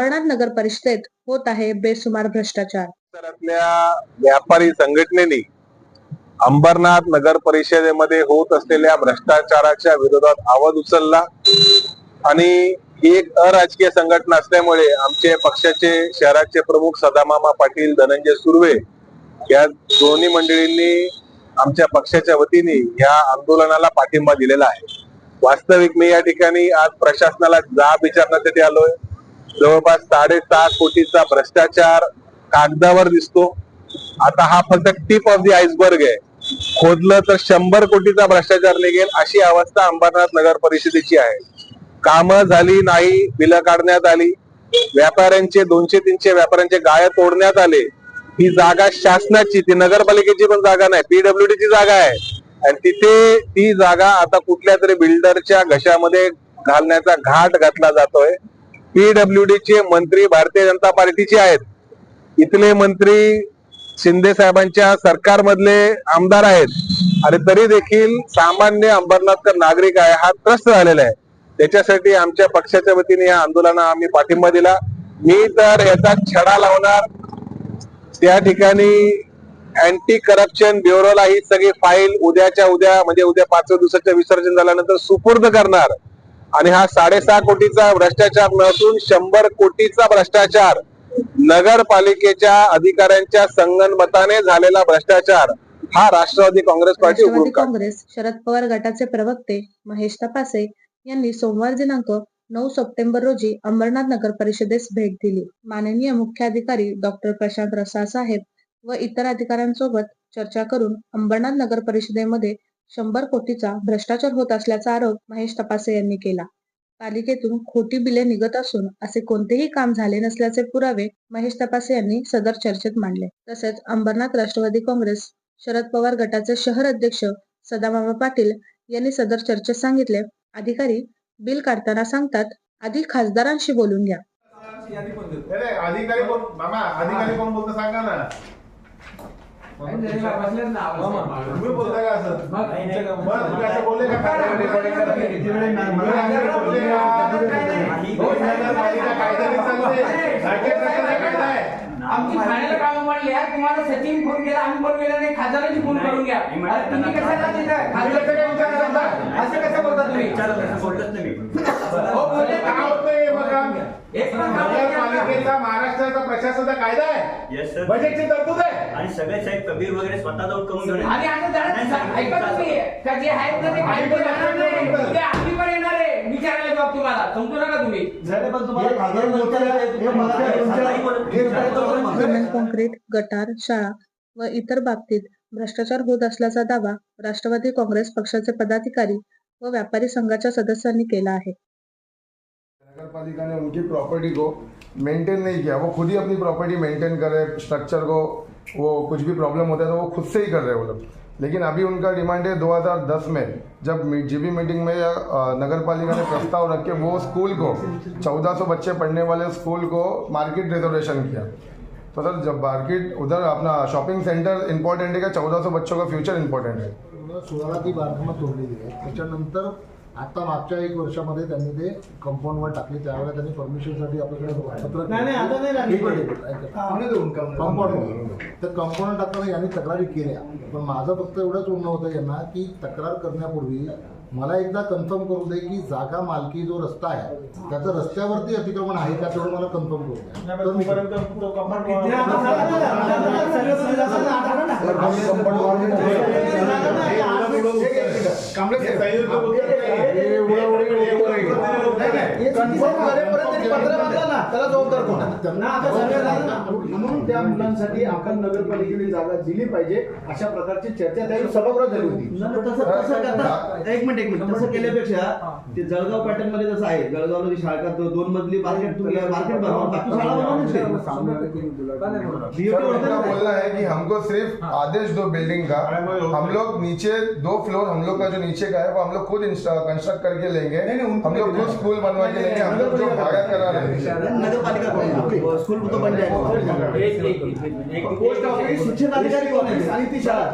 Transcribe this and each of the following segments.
अंबरनाथ नगर परिषदेत होत आहे बेसुमार भ्रष्टाचार. व्यापारी संघटनेने अंबरनाथ नगर परिषदेमध्ये होत असलेल्या भ्रष्टाचाराच्या विरोधात आवाज उचलला. आणि ही एक अराजकीय संघटना असल्यामुळे आमचे पक्षाचे शहराचे प्रमुख सदामामा पाटील धनंजय सुर्वे या दोन्ही मंडळींनी आमच्या पक्षाच्या वतीने या आंदोलनाला पाठिंबा दिलेला आहे. वास्तविक मी या ठिकाणी आज प्रशासनाला जाब विचारण्यासाठी आलोय. जवळपास साडेसात कोटीचा भ्रष्टाचार कागदावर दिसतो. आता हा फक्त टिप ऑफ दी आईसबर्ग आहे. खोदलं तर शंभर कोटीचा भ्रष्टाचार निघेल अशी अवस्था अंबरनाथ नगर परिषदेची आहे. कामं झाली नाही बिलं काढण्यात आली. व्यापाऱ्यांचे दोनशे तीनशे व्यापाऱ्यांचे गाळे तोडण्यात आले. ही जागा शासनाची ती नगरपालिकेची पण जागा नाही पीडब्ल्यूडी ची जागा आहे. आणि तिथे ती जागा आता कुठल्या तरी बिल्डरच्या घशामध्ये घालण्याचा घाट घातला जातोय. पीडब्ल्यूडी चे मंत्री भारतीय जनता पार्टीचे आहेत. इथले मंत्री शिंदे साहेबांच्या सरकारमधले आमदार आहेत. आणि तरी देखील सामान्य अंबरनाथकर नागरिक आहे हा त्रस्त झालेला आहे. त्याच्यासाठी आमच्या पक्षाच्या वतीने या आंदोलनाला आम्ही पाठिंबा दिला. मी तर याचा छडा लावणार. त्या ठिकाणी अँटी करप्शन ब्युरोला ही सगळी फाईल उद्याच्या उद्या म्हणजे उद्या पाचव्या दिवसाच्या विसर्जन झाल्यानंतर सुपूर्द करणार. आणि हा साडेसहा कोटीचा भ्रष्टाचार नसून शंभर कोटीचा भ्रष्टाचार नगरपालिकेच्या अधिकाऱ्यांच्या संगनमताने झालेला भ्रष्टाचार हा राष्ट्रवादी काँग्रेस पार्टी राष्ट्रवादी. काँग्रेस शरद पवार गटाचे प्रवक्ते महेश तपासे यांनी सोमवार दिनांक नऊ सप्टेंबर रोजी अंबरनाथ नगर परिषदेस भेट दिली माननीय मुख्याधिकारी डॉक्टर प्रशांत रसाळ साहेब व इतर अधिकाऱ्यांसोबत चर्चा करून अंबरनाथ नगर परिषदेमध्ये शंभर कोटीचा भ्रष्टाचार होत असल्याचा आरोप महेश तपासे यांनी केला. पालिकेतून खोटी बिले निघत असून असे कोणतेही काम झाले नसल्याचे पुरावे महेश तपासे यांनी सदर चर्चेत मांडले. तसेच अंबरनाथ राष्ट्रवादी काँग्रेस शरद पवार गटाचे शहर अध्यक्ष सदामामा पाटील यांनी सदर चर्चेत सांगितले अधिकारी बिल काढताना सांगतात आधी खासदारांशी बोलून घ्या. अधिकारी अधिकारी कोण बोलतो सांगा ना. तुम्ही बोलता का असं? मग तुम्ही असं बोलले का? कायदा आहे. आमची फायनल कामं आहे तुम्हाला सचिन फोन केला आम्ही फोन केला नाही खासदारांची फोन करून घ्या. अरे तुम्ही कशाला तिथं तुम्ही कसं काय विचार करता? असं कसं बोलता तुम्ही? हो, बोलले नाही हे बघा. एक नाही. नगरपालिकेचा महाराष्ट्राचा प्रशासनाचा कायदा आहे. येस सर बजेटची तरतूद आहे. आणि सगळे साहेब कबीर वगैरे स्वतः जाऊन करून घेऊन आणि आता जरा ऐका तुम्ही का जे आहेत ना ते काही नाही. उद्या आम्ही पण येणार तुम्हाला? समजू नका तुम्ही. सिमेंट कॉन्क्रीट गटार शाळा व इतर बाबतीत भ्रष्टाचार होत असल्याचा दावा राष्ट्रवादी काँग्रेस पक्षाचे पदाधिकारी व व्यापारी संघाच्या सदस्यांनी केला आहे. नगरपालिका ने उनकी प्रॉपर्टी को मेंटेन नहीं किया. वो खुद ही अपनी प्रॉपर्टी मेंटेन कर रहे स्ट्रक्चर को वो कुछ भी प्रॉब्लम होता है तो वो खुद से ही कर रहे हैं वो लोग. लेकिन अभी उनका डिमांड है 2010 में। जब जीबी मीटिंग में नगर पालिका ने प्रस्ताव रख के वो स्कूल को 1400 बच्चे पढ़ने वाले स्कूल को मार्केट रिजर्वेशन किया। तो सर, जब मार्केट उधर अपना शॉपिंग सेंटर इंपॉर्टेंट है क्या? चौदह बच्चों का फ्यूचर इम्पोर्टेंट है। सोळा ती आहे त्याच्यानंतर आता मागच्या एक वर्षामध्ये त्यांनी ते कंपाऊंडवर टाकले त्यावेळेला त्यांनी परमिशनसाठी आपल्याकडे कंपाऊंड तर कंपाऊंड टाकताना यांनी तक्रारी केल्या. पण माझं फक्त एवढंच म्हणणं होतं यांना की तक्रार करण्यापूर्वी मला एकदा कन्फर्म करू दे की जागा मालकी जो रस्ता आहे त्याचं रस्त्यावरती अतिक्रमण आहे का तेवढं मला कन्फर्म करू द्या म्हणून त्या मुलांसाठी आपण नगरपालिकेने जागा दिली पाहिजे. अशा प्रकारची चर्चा त्यावेळी सभागृहात झाली होती. एक मिनिट एक मिनिट. तसं केल्यापेक्षा ते जळगाव पॅटर्नमध्ये जसं आहे. जळगावला जी शाळा दोन मजली मार्केट मार्केट बनवा बाकी शाळा बनवूच सर उनका बोलना है कि हमको सिर्फ आदेश दो बिल्डिंग का. हम लोग नीचे दो फ्लोर हम लोग का जो नीचे का है वो हम लोग खुद कंस्ट्रक्ट करके लेंगे. हम लोग खुद स्कूल बनवा के स्कूल तो पोस्ट ऑफिस कोण आहे? आणि ती शाळा?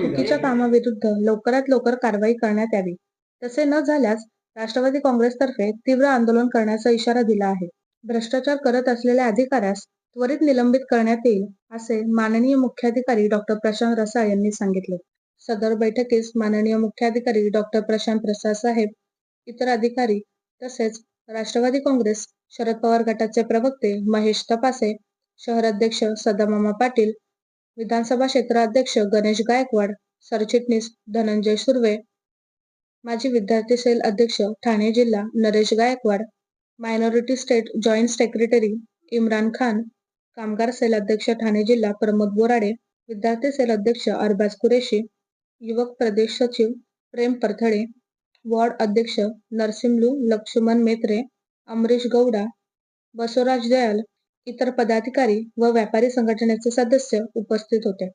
चुकीच्या कामाविरुद्ध लवकरात लवकर कारवाई करण्यात यावी. तसे न झाल्यास राष्ट्रवादी काँग्रेसतर्फे तीव्र आंदोलन करण्याचा इशारा दिला आहे. भ्रष्टाचार करत असलेल्या अधिकाऱ्यास त्वरित निलंबित करण्यात येईल असे माननीय मुख्याधिकारी डॉक्टर प्रशांत रसाळ यांनी सांगितले. सदर बैठकीस माननीय मुख्याधिकारी डॉक्टर प्रशांत रसाळ साहेब इतर अधिकारी तसेच राष्ट्रवादी काँग्रेस शरद पवार गटाचे प्रवक्ते महेश तपासे शहर अध्यक्ष सदामामा पाटील विधानसभा क्षेत्राध्यक्ष गणेश गायकवाड सरचिटणीस धनंजय सुर्वे माजी विद्यार्थी सेल अध्यक्ष ठाणे जिल्हा Naresh Gaikwad minority state joint secretary Imran Khan कामगार सेल अध्यक्ष ठाणे जिल्हा प्रमोद बोराडे विद्यार्थी सेल अध्यक्ष अरबाज कुरेशी युवक प्रदेश सचिव प्रेम परथडे वॉर्ड अध्यक्ष नरसिमलू लक्ष्मण मेत्रे अमरीश गौडा बसवराज दयाल इतर पदाधिकारी व व्यापारी संघटनेचे सदस्य उपस्थित होते.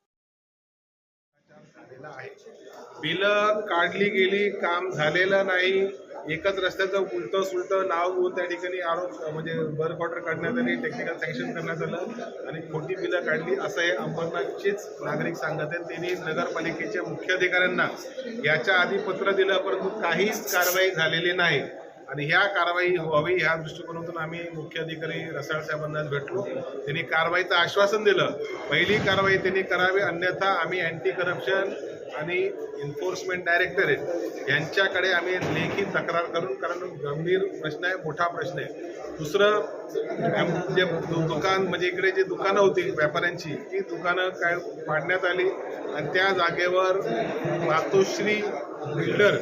बिल काढली गेली काम झालेलं नाही. एकच रस्त्याचं उलटं सुलटं नाव घेऊन त्या ठिकाणी आरोप म्हणजे वर्क ऑर्डर काढण्यात आली टेक्निकल सँक्शन करण्यात आलं आणि खोटी बिलं काढली असं हे अंबरनाथचेच नागरिक सांगत आहेत. त्यांनी नगरपालिकेच्या मुख्याधिकाऱ्यांना याच्या आधी पत्र दिलं परंतु काहीच कारवाई झालेली नाही. आणि ह्या कारवाई व्हावी ह्या दृष्टिकोनातून आम्ही मुख्याधिकारी रसाळ साहेबांना भेटलो. त्यांनी कारवाईचं आश्वासन दिलं. पहिली कारवाई त्यांनी करावी अन्यथा आम्ही अँटी करप्शन आणि एन्फोर्समेंट डायरेक्टरेट यांच्याकडे आम्ही लेखी तक्रार करून कारण गंभीर प्रश्न आहे मोठा प्रश्न आहे. दुसरं जे दुकान म्हणजे इकडे जी दुकानं होती व्यापाऱ्यांची ती दुकानं काय पाडण्यात आली. आणि त्या जागेवर मातोश्री बिल्डर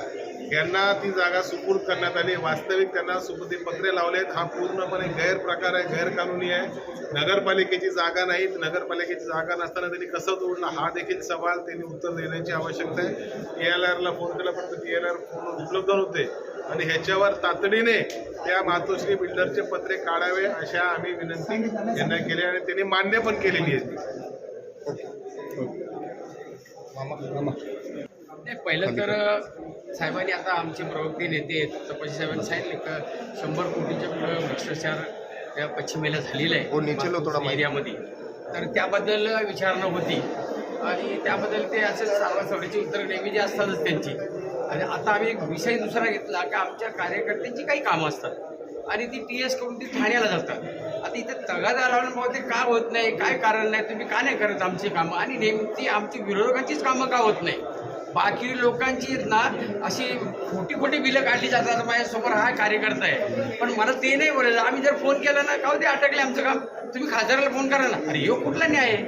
यांना ती जागा सुपूर्द करण्यात आली. वास्तविक त्यांना सुपूर्दी पत्रे लावले आहेत. हा पूर्णपणे गैरप्रकार आहे गैरकानूनी आहे. नगरपालिकेची जागा नाही नगरपालिकेची जागा नसताना त्यांनी कसं तोडलं हा देखील सवाल त्यांनी उत्तर देण्याची आवश्यकता आहे. टी एल आरला फोन केला पण टी एल आर फोन उपलब्ध नव्हते. आणि ह्याच्यावर तातडीने त्या मातोश्री बिल्डरचे पत्रे काढावे अशा आम्ही विनंती यांना केली आणि त्यांनी मान्य पण केलेली आहे. नाही पहिलं तर साहेबांनी आता आमचे प्रवक्ते नेते आहेत तपासी साहेबांनी सांगितले का शंभर कोटीच्या पुढं भ्रष्टाचार त्या पश्चिमेला झालेला आहे. एरियामध्ये. तर त्याबद्दल विचारणा होती. आणि त्याबद्दल ते असे सावळी उत्तर नेहमी जे असतातच त्यांची. आणि आता आम्ही एक विषय दुसरा घेतला की आमच्या कार्यकर्त्यांची काही कामं असतात. आणि ती टी एस करून ती ठाण्याला जातात. आता इथं तगादारांमुळे ते का होत नाही? काय कारण नाही? तुम्ही का नाही करत आमची कामं? आणि नेमकी आमची विरोधकांचीच कामं का होत नाही? बाकी लोकांची आहेत ना अशी खोटी खोटी बिलं काढली जातात माझ्यासमोर हा कार्यकर्ता आहे. पण मला ते नाही बोलायचं. आम्ही जर फोन केला ना का हो ते अटकले आमचं काम? तुम्ही खासदाराला फोन करा ना. अरे यो कुठला न्याय आहे?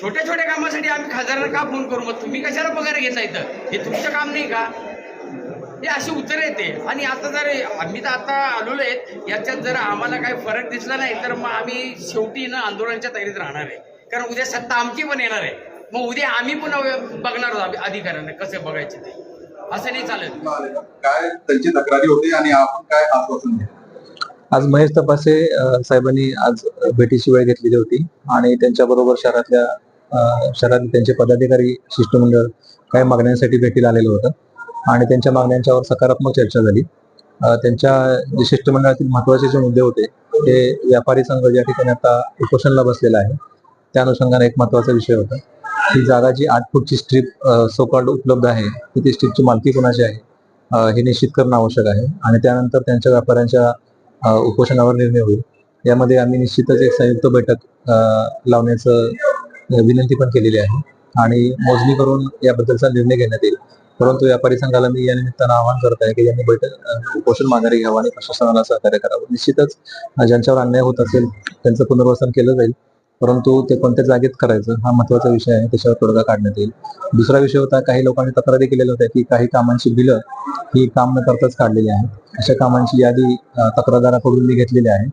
छोट्या छोट्या कामासाठी आम्ही खासदाराला का फोन करू? मग तुम्ही कशाला पगार घेता इथं? हे तुमचं काम नाही का? हे अशी उत्तर येते. आणि आता जर आम्ही तर आता आलेलो आहेत. याच्यात जर आम्हाला काही फरक दिसला नाही तर मग आम्ही शेवटी ना आंदोलनाच्या तयारीत राहणार आहे. कारण उद्या सत्ता आमची पण येणार आहे. मग उद्या आम्ही पण बघणार आहोत अधिकाऱ्यांना कसे बघायचे ते. असं नाही चालत. काय त्यांची तक्रारी होती आणि आपण काय आश्वासन दिलं? आज महेश तपासे साहेबांनी आज भेटीची वेळ घेतलेली होती आणि त्यांच्याबरोबर शहरातल्या शहरातील त्यांचे पदाधिकारी शिष्टमंडळ काही मागण्यांसाठी भेटीला आलेलं होतं आणि त्यांच्या मागण्यांच्यावर सकारात्मक चर्चा झाली. त्यांच्या जे शिष्टमंडळातील महत्त्वाचे जे मुद्दे होते ते व्यापारी संघ ज्या ठिकाणी आता उपोषणला बसलेला आहे त्या अनुषंगाने एक महत्त्वाचा विषय होता. ही जागा जी आठ फूटची स्ट्रीप सोकॉल्ड उपलब्ध आहे. ती ती स्ट्रीपची मालकी कोणाची आहे? हे निश्चित करणं आवश्यक आहे. आणि त्यानंतर त्यांच्या व्यापाऱ्यांच्या उपोषणावर निर्णय होईल. यामध्ये आम्ही निश्चितच एक संयुक्त बैठक लावण्याचं विनंती पण केलेली आहे. आणि मोजणी करून याबद्दलचा निर्णय घेण्यात येईल. परंतु व्यापारी संघाला मी या निमित्तानं आवाहन करत आहे की यांनी बैठक उपोषण माघारी घ्यावं आणि प्रशासनाला सहकार्य करावं. निश्चितच ज्यांच्यावर अन्याय होत असेल त्यांचं पुनर्वसन केलं जाईल. परंतु ते कोणत्या जागेत करायचं हा महत्त्वाचा विषय आहे त्याच्यावर तोडगा काढण्यात येईल. दुसरा विषय होता काही लोकांनी तक्रारी केलेल्या होत्या की काही कामांची बिलं ही काम न करताच काढलेली आहेत. अशा कामांची यादी तक्रारदाराकडून मी घेतलेली आहे.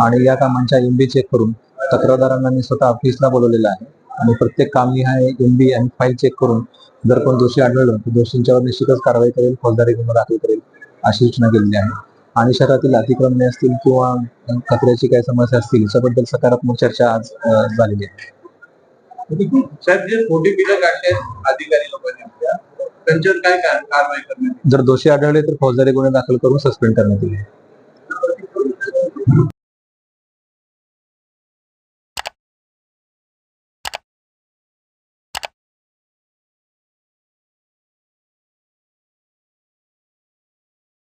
आणि या कामांच्या एमबी चेक करून तक्रारदारांना मी स्वतः ऑफिसला बोलवलेलं आहे. आणि प्रत्येक काम हा एमबी आणि फाईल चेक करून जर कोण दोषी आढळलं तर दोषींच्यावर निश्चितच कारवाई करेल फौजदारी गुन्हा दाखल करेल अशी सूचना केलेली आहे. आणि शहरातील अतिक्रमणे असतील किंवा कचऱ्याची काही समस्या असतील याच्याबद्दल सकारात्मक चर्चा आज झालेली आहे. साहेब जे खोटी बिलं काढले अधिकारी लोकांनी आपल्या त्यांच्यावर काय कार- कारवाई करण्यात जर दोषी आढळले तर फौजदारी गुन्हे दाखल करून सस्पेंड करण्यात येईल.